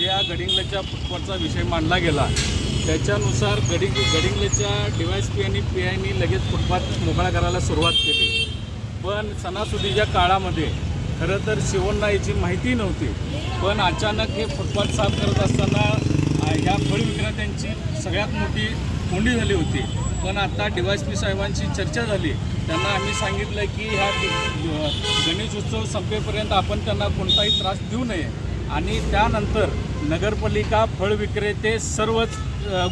ज्या गडिंगलेच्या या फुटपाथचा विषय मांडला गेला त्याच्यानुसार गडिंग गडिंगलेच्या डीवायस पी आणि पी आयनी लगेच फुटपाथ मोकळा करायला सुरुवात केली. पण सणासुदीच्या काळामध्ये खरं तर शिवणला याची माहिती नव्हती. पण अचानक हे फुटपाथ साफ करत असताना ह्या फळ विक्रेत्यांची सगळ्यात मोठी कोंडी झाली होती. पण आता डीवायस पी साहेबांची चर्चा झाली. त्यांना आम्ही सांगितलं की ह्या गणेश उत्सव संपेपर्यंत आपण त्यांना कोणताही त्रास देऊ नये. आणि त्यानंतर नगरपालिका फळ विक्रेते सर्वच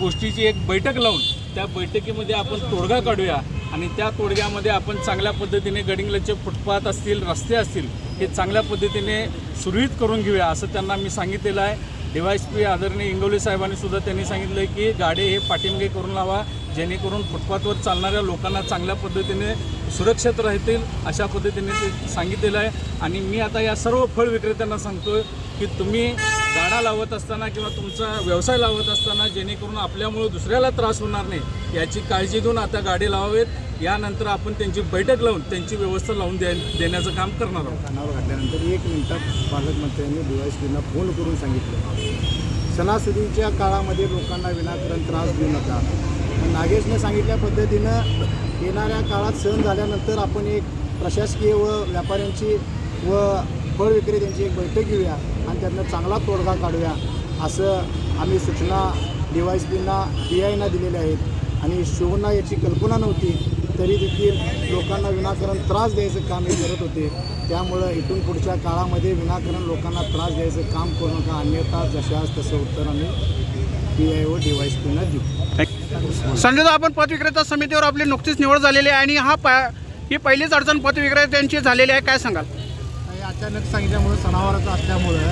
गोष्टीची एक बैठक लावून त्या बैठकीमध्ये आपण तोडगा काढूया आणि त्या तोडग्यामध्ये आपण चांगल्या पद्धतीने गडिंगलचे फुटपाथ असतील रस्ते असतील हे चांगल्या पद्धतीने सुरळीत करून घेऊया असं त्यांना मी सांगितलेलं आहे. डीवायस पी आदरणीय इंगवले साहेबांनी सुद्धा त्यांनी सांगितलं की गाडी हे पाठिंबे करून लावा जेणेकरून फुटपाथवर चालणाऱ्या लोकांना चांगल्या पद्धतीने सुरक्षित राहतील अशा पद्धतीने ते सांगितलेलं आहे. आणि मी आता या सर्व फळ विक्रेत्यांना सांगतो की तुम्ही गाडा लावत असताना किंवा तुमचा व्यवसाय लावत असताना जेणेकरून आपल्यामुळं दुसऱ्याला त्रास होणार नाही याची काळजी घेऊन आता गाडी लावावेत. यानंतर आपण त्यांची बैठक लावून त्यांची व्यवस्था लावून द्या देण्याचं काम करणार आहोत. कानावर घातल्यानंतर एक मिनिटात पालकमंत्र्यांनी डीवायसपींना फोन करून सांगितलं. सणासुदीच्या काळामध्ये लोकांना विनाकारण त्रास देऊ नका. नागेशने सांगितल्या पद्धतीनं येणाऱ्या काळात सण झाल्यानंतर आपण एक प्रशासकीय व व्यापाऱ्यांची व फळ विक्रेत्यांची एक बैठक घेऊया. आणि त्यातनं चांगला तोडगा काढूया असं आम्ही सूचना डीवायसपींना डी आयना दिलेल्या आहेत. आणि शिवना याची कल्पना नव्हती तरी देखील लोकांना विनाकारण त्रास द्यायचं काम हे करत होते. त्यामुळं इथून पुढच्या काळामध्ये विनाकारण लोकांना त्रास द्यायचं काम करू नका अन्यथा जशास तसं उत्तर आम्ही P I O D Y पीना देऊ. संजय आपण पथ विक्रेता समितीवर आपली नुकतीच निवड झालेली आहे आणि हा पा ही पहिलीच अडचण पथ विक्रेत्यांची झालेली आहे. काय सांगाल? अचानक सांगितल्यामुळं सणावाराचं असल्यामुळं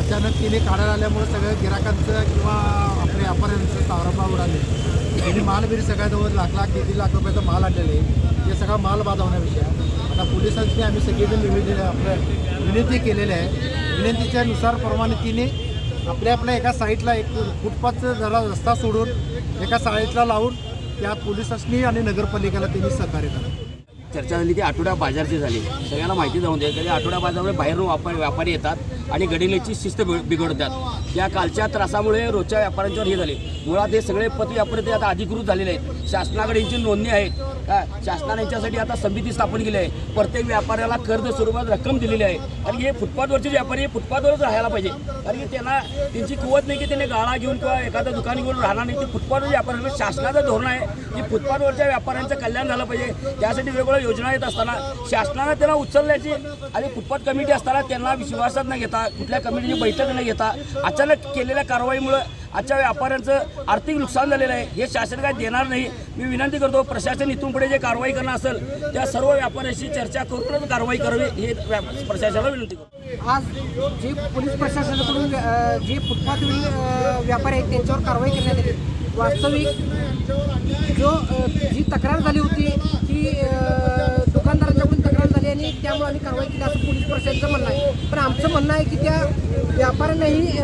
अचानक तिने काढायला आल्यामुळं सगळ्या गिराकांचं किंवा आपल्या व्यापाऱ्यांचं तावराबा उडाले. त्यांनी माल बिरी सगळ्याजवळ लाख लाख दीड लाख रुपयाचा माल आणलेले. हे सगळा माल बाजवण्याविषयी आता पोलिसांनी आम्ही सगळेजण निवेदन आपलं विनंती केलेली आहे. विनंतीच्या नुसार प्रमाणे तिने आपल्या आपल्या एका साईडला एक फुटपाथचं जरा रस्ता सोडून एका साईडला लावून त्या पोलिसांनी आणि नगरपालिकेला त्यांनी सहकार्य करावं चर्चा झाली ती आठवडा बाजारची झाली. सगळ्यांना माहिती जाऊन दे. कधी आठवडा बाजारामध्ये बाहेरून व्यापारी येतात. आणि गडिलेची शिस्त बिघ- बिघडतात. या कालच्या त्रासामुळे रोजच्या व्यापाऱ्यांच्यावर हे झाले. मुळात हे सगळे पत व्यापारी ते आता अधिकृत झालेले आहेत. शासनाकडे यांची नोंदणी आहेत का शासनाने यांच्यासाठी आता समिती स्थापन केली आहे. प्रत्येक व्यापाऱ्याला कर्ज स्वरूपात रक्कम दिलेली आहे. कारण हे फुटपाथवरचे व्यापारी हे फुटपाथवरच राहायला पाहिजे. कारण की त्यांना त्यांची कुवत नाही की त्यांनी गाळा घेऊन किंवा एखादं दुकान घेऊन राहणार नाही. ते फुटपाथवर व्यापारी शासनाचं धोरण आहे की फुटपाथवरच्या व्यापाऱ्यांचं कल्याण झालं पाहिजे. त्यासाठी वेगवेगळ्या योजना येत असताना शासनानं त्यांना उचलल्याची आणि फुटपाथ कमिटी असताना त्यांना विश्वासात न घेता कुठल्या कमिटीची बैठक न घेता अचानक केलेल्या कारवाईमुळं आजच्या व्यापाऱ्यांचं आर्थिक नुकसान झालेलं आहे. हे शासन काय देणार नाही. मी विनंती करतो प्रशासन इथून पुढे जे कारवाई करणं असेल त्या सर्व व्यापाऱ्यांशी चर्चा करूनच कारवाई करावी हे व्या- प्रशासनाला विनंती करतो. आज जे पोलीस प्रशासनाकडून जे फुटपाथ व्यापारी आहेत त्यांच्यावर कारवाई करण्यात आली. वास्तविक जो जी तक्रार झाली होती ती अ, दुकानदारांच्याकडून तक्रार झाली आणि त्यामुळे आम्ही कारवाई केली असं पोलीस प्रशासनाचं म्हणणं आहे. पण आमचं म्हणणं आहे की त्या व्यापाऱ्यांनाही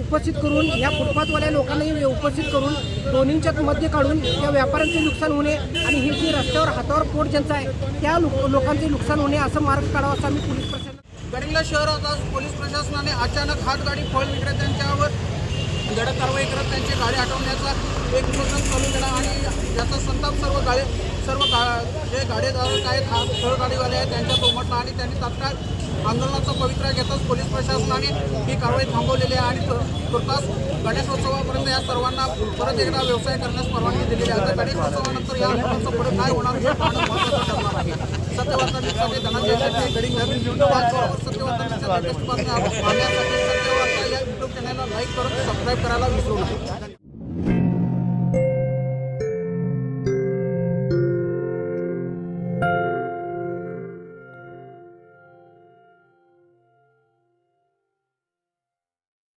उपस्थित करून ह्या फुटपाथवाल्या लोकांनाही उपस्थित करून दोन्हींच्या मध्ये काढून त्या व्यापाऱ्यांचे नुकसान होणे आणि हे जे रस्त्यावर हातावर पोट ज्यांचं आहे त्या लोकांचे नुकसान होणे असं मार्ग काढावा असं आम्ही पोलीस प्रशासन गडिंगला शहरात आज पोलीस प्रशासनाने अचानक हातगाडी फळ विक्रेत्यांच्यावर धडक कारवाई करत त्यांची गाडी हटवण्याचा एक मोसम चालू केला आणि याचा संताप सर्व गाडी सर्व गा जे गाडीधारक आहेत हा फळ गाडीवाले आहेत त्यांच्यात उमटला आणि त्यांनी तात्काळ आंदोलनाचा पवित्रा घेताच पोलीस प्रशासनाने ही कारवाई थांबवलेली आहे आणि तुर्तास गणेशोत्सवापर्यंत या सर्वांना परत एकदा व्यवसाय करण्यास परवानगी दिलेली आहे. आता गणेशोत्सवानंतर या आंदोलनाचं पुढे काय होणार हे पाहणं महत्त्वाचं ठरणार आहे. सत्यवर्धन न्यूजसाठी धनंजय शेट्टी गडिंग सत्यवर्तन न्यूजच्या लेटेस्ट बातम्या पाहण्यासाठी सत्यवर्धन या युट्यूब चॅनलला लाईक करून सबस्क्राईब करायला विसरू नका.